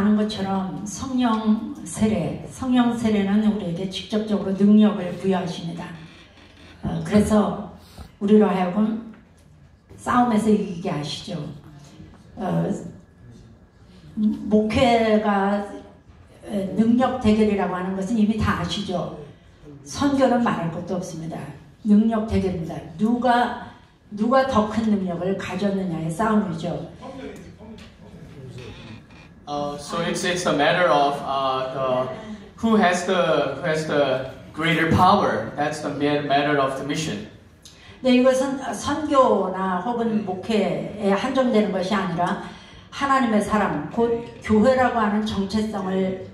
아는 것처럼 성령 세례, 성령 세례는 우리에게 직접적으로 능력을 부여하십니다. 어, 그래서 우리로 하여금 싸움에서 이기게 하시죠. 어, 목회가 능력 대결이라고 하는 것은 이미 다 아시죠. 선교는 말할 것도 없습니다. 능력 대결입니다. 누가 누가 더 큰 능력을 가졌느냐의 싸움이죠. Uh, so it's it's a matter of uh, the who has the who has the greater power. That's the matter of the mission. 네, 이것은 선교나 혹은 목회에 한정되는 것이 아니라 하나님의 사람, 곧 교회라고 하는 정체성을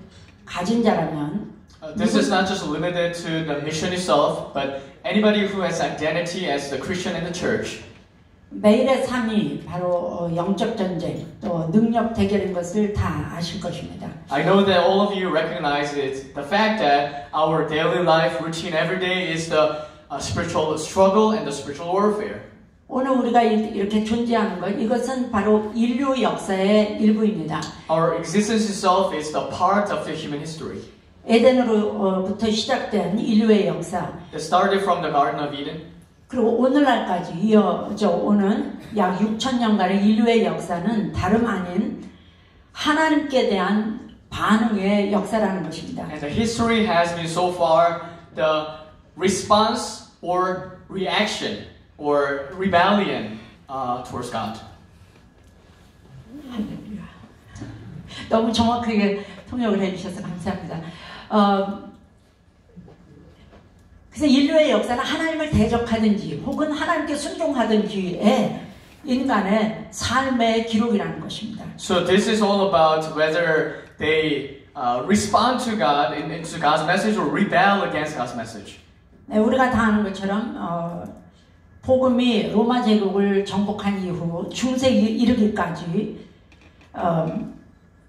가진 자라면 Uh, this is not just limited to the mission itself, but anybody who has identity as the Christian in the church. 매일의 삶이 바로 영적 전쟁 또 능력 대결인 것을 다 아실 것입니다. I know that all of you recognize it, the fact that our daily life routine every day is the uh, spiritual struggle and the spiritual warfare. 오늘 우리가 이렇게 존재하는 것 이것은 바로 인류 역사의 일부입니다. Our existence itself is the part of the human history. 에덴으로부터 시작된 인류의 역사. It started from the Garden of Eden. 그리고 오늘날까지 이어져 오는 약 6천 년간의 인류의 역사는 다름 아닌 하나님께 대한 반응의 역사라는 것입니다. And the history has been so far the response or reaction or rebellion uh, towards God. 너무 정확하게 통역을 해주셔서 감사합니다. 어, 그래서 인류의 역사는 하나님을 대적하든지 혹은 하나님께 순종하든지의 인간의 삶의 기록이라는 것입니다. So this is all about whether they uh, respond to God and to God's message or rebel against God's message. 네, 우리가 다 아는 것처럼 어, 복음이 로마 제국을 정복한 이후 중세에 이르기까지 어,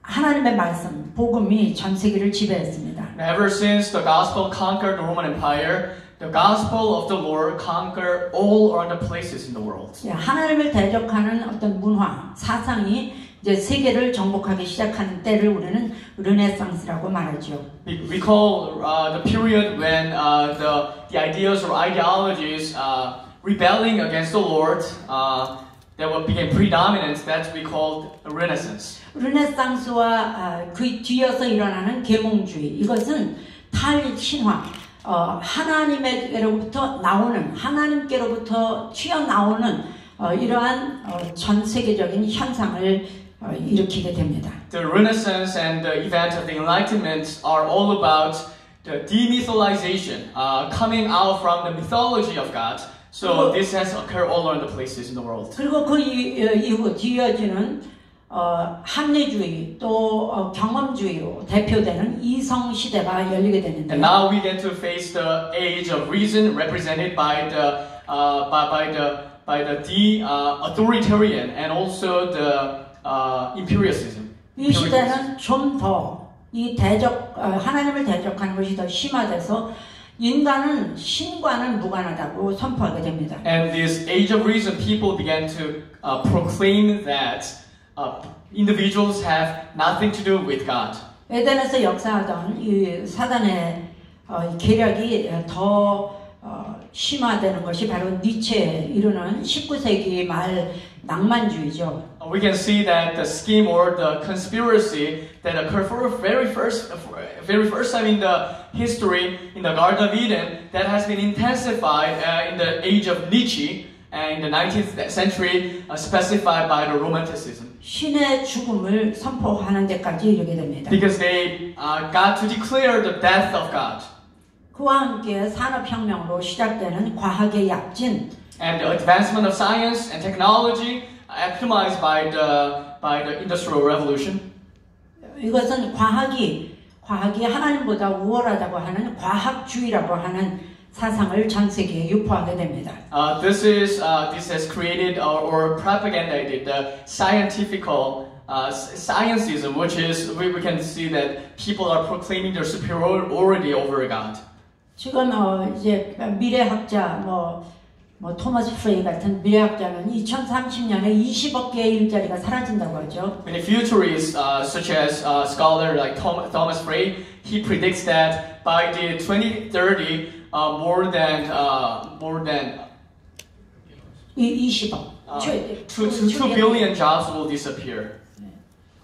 하나님의 말씀, 복음이 전 세계를 지배했습니다. Ever since the gospel conquered the Roman Empire, the gospel of the Lord conquered all other places in the world. 예, 하나님을 대적하는 어떤 문화, 사상이 이제 세계를 정복하기 시작하는 때를 우리는 르네상스라고 말하죠. We, we call uh, the period when uh, the, the ideas or ideologies uh, rebelling against the Lord uh, that what became predominant, that we called the Renaissance. 르네상스와 아, 그 뒤어서 일어나는 계몽주의 이것은 탈신화 어, 하나님께로부터 나오는 하나님께로부터 튀어 나오는 어, 이러한 어, 전 세계적인 현상을 어, 일으키게 됩니다. The Renaissance and the event of the Enlightenment are all about the demytholization, uh, coming out from the mythology of God. So this has occurred all around the places in the world. 그리고 그 이, 어, 이후 뒤어지는 어, 합리주의 또 어, 경험주의로 대표되는 이성 시대가 열리게 되는데 And now we get to face the age of reason, represented by the uh, by, by the by the de uh, authoritarian and also the uh, imperialism. 이 시대는 좀더이 대적 어, 하나님을 대적하는 것이 더 심화돼서 인간은 신과는 무관하다고 선포하게 됩니다. And this age of reason, people began to uh, proclaim that uh, individuals have nothing to do with God. 에덴에서 역사하던 이 사단의 어, 이 계략이 더 어, 심화되는 것이 바로 니체에 이르는 19세기 말 낭만주의죠. Uh, We can see that the scheme or the conspiracy that occurred for very first, very first time in the history in the Garden of Eden that has been intensified uh, in the age of Nietzsche and in the 19th century uh, specified by the Romanticism. 신의 죽음을 선포하는 데까지 이르게 됩니다. Because they uh, got to declare the death of God. 그와 함께 산업혁명으로 시작되는 과학의 약진, And the advancement of science and technology optimized by the, by the Industrial Revolution. 이것은 과학이 과학이 하나님보다 우월하다고 하는 과학주의라고 하는 사상을 전 세계에 유포하게 됩니다. Uh, this is uh, this has created or, or propagated the scientifical uh, s- scientism, which is we, we can see that people are proclaiming their superiority over God. 지금 어 이제 미래학자 뭐 뭐 토마스 프레이 같은 미래학자는 2030년에 20억 개의 일자리가 사라진다고 하죠. Many futurists, uh, such as uh, scholar like Tom, Thomas Frey, he predicts that by the 2030, uh, more than uh, more than 이 20억. uh, 최- two, two, two billion jobs will disappear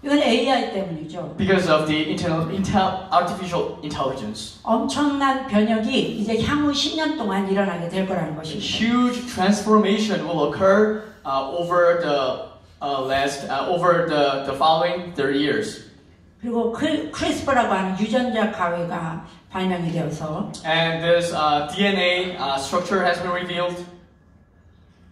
이건 AI 때문이죠. because of the intel, intel, artificial intelligence. 엄청난 변혁이 이제 향후 10년 동안 일어나게 될 거라는 것입니다. huge transformation will occur uh, over the uh, last uh, over the, the following 30 years. 그리고 크, 크리스퍼라고 하는 유전자 가위가 발명이 되어서 And this uh, DNA uh, structure has been revealed.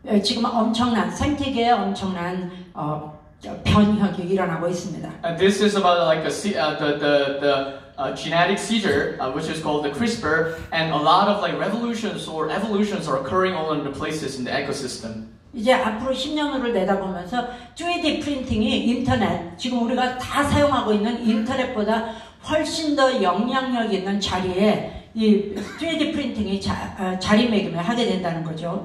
예, 지금 엄청난 생태계에 엄청난 어, 저 변혁이 일어나고 있습니다. And this is about like a, uh, the the the uh, genetic seizure, uh, which is called the CRISPR, and a lot of like revolutions or evolutions are occurring all in the places in the ecosystem. 이제 앞으로 10년 후를 내다보면서 3D 프린팅이 인터넷, 지금 우리가 다 사용하고 있는 인터넷보다 훨씬 더 영향력 있는 자리에 이 3D 프린팅이 자, 어, 자리매김을 하게 된다는 거죠.